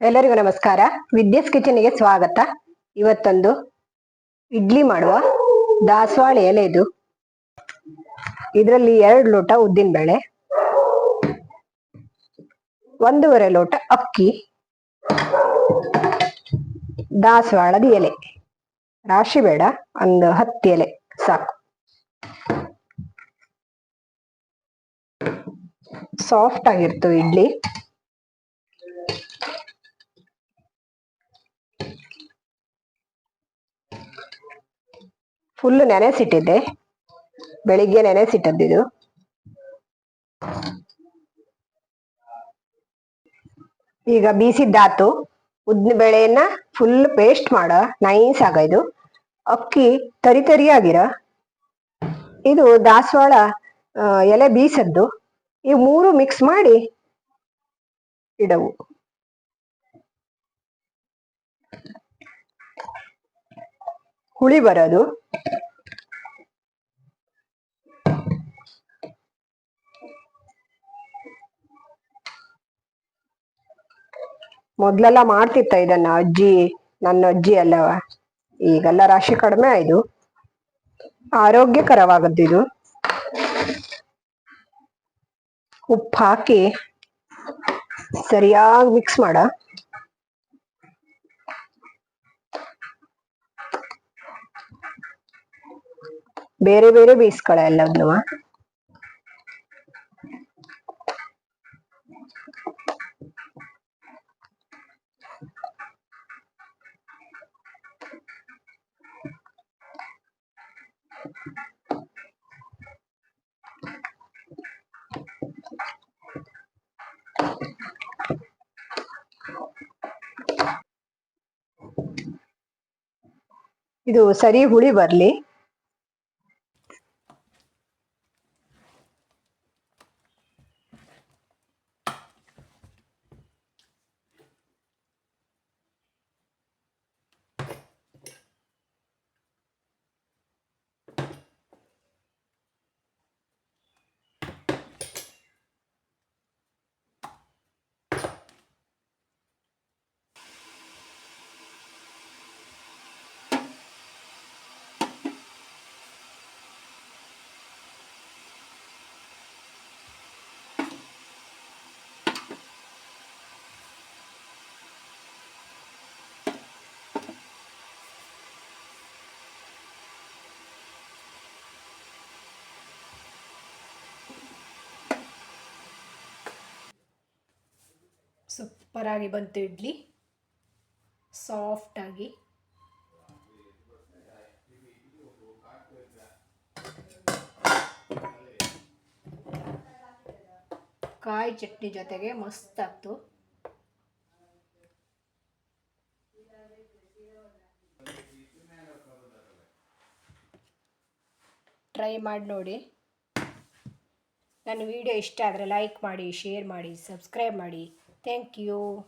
ಎಲ್ಲರಿಗೂ ನಮಸ್ಕಾರ. ವಿದ್ಯಾಸ್ ಕಿಚನ್ಗೆ ಸ್ವಾಗತ. ಇವತ್ತೊಂದು ಇಡ್ಲಿ ಮಾಡುವ ದಾಸವಾಳ ಎಲೆದು ಇದರಲ್ಲಿ ಎರಡು ಲೋಟ ಉದ್ದಿನ ಬೇಳೆ, ಒಂದೂವರೆ ಲೋಟ ಅಕ್ಕಿ, ದಾಸವಾಳದ ಎಲೆ. ರಾಶಿ ಬೇಡ, ಒಂದು ಹತ್ತು ಎಲೆ ಸಾಕು. ಸಾಫ್ಟ್ ಆಗಿರ್ತವೆ ಇಡ್ಲಿ. ಫುಲ್ ನೆನೆಸಿಟ್ಟಿದ್ದೆ ಬೆಳಿಗ್ಗೆ ನೆನೆಸಿಟ್ಟದ್ದು ಈಗ ಬೀಸಿದ್ದಾತು. ಉದ್ದಿನ ಬೇಳೆಯನ್ನ ಫುಲ್ ಪೇಸ್ಟ್ ಮಾಡ. ನೈಸ್ ಆಗ ಇದು. ಅಕ್ಕಿ ತರಿ ತರಿಯಾಗಿರ. ಇದು ದಾಸವಾಳ ಎಲೆ ಬೀಸದ್ದು. ಈ ಮೂರು ಮಿಕ್ಸ್ ಮಾಡಿ ಇಡವು. ಹುಳಿ ಬರೋದು. ಮೊದ್ಲೆಲ್ಲ ಮಾಡ್ತಿತ್ತ ಇದನ್ನ ಅಜ್ಜಿ, ನನ್ನ ಅಜ್ಜಿ ಅಲ್ಲವ? ಈಗೆಲ್ಲ ರಾಶಿ ಕಡಿಮೆ ಆಯ್ತು ಆರೋಗ್ಯಕರವಾಗದ್ದಿದು ಉಪ್ಪು ಹಾಕಿ ಸರಿಯಾಗಿ ಮಿಕ್ಸ್ ಮಾಡ. ಬೇರೆ ಬೇರೆ ಬೇಯಿಸ್ಕೊಳ ಎಲ್ಲವನ್ನು ಇದು ಸರಿ ಹುಳಿ ಬರ್ಲಿ. ಸೂಪರ್ ಆಗಿ ಬಂತು ಇಡ್ಲಿ. ಸಾಫ್ಟ್ ಆಗಿ ಕಾಯಿ ಚಟ್ನಿ ಜೊತೆಗೆ ಮಸ್ತ್ ಆಗ್ತು ಟ್ರೈ ಮಾಡಿ ನೋಡಿ. ನನ್ನ ವಿಡಿಯೋ ಇಷ್ಟ ಆದರೆ ಲೈಕ್ ಮಾಡಿ, ಶೇರ್ ಮಾಡಿ, ಸಬ್ಸ್ಕ್ರೈಬ್ ಮಾಡಿ. Thank you.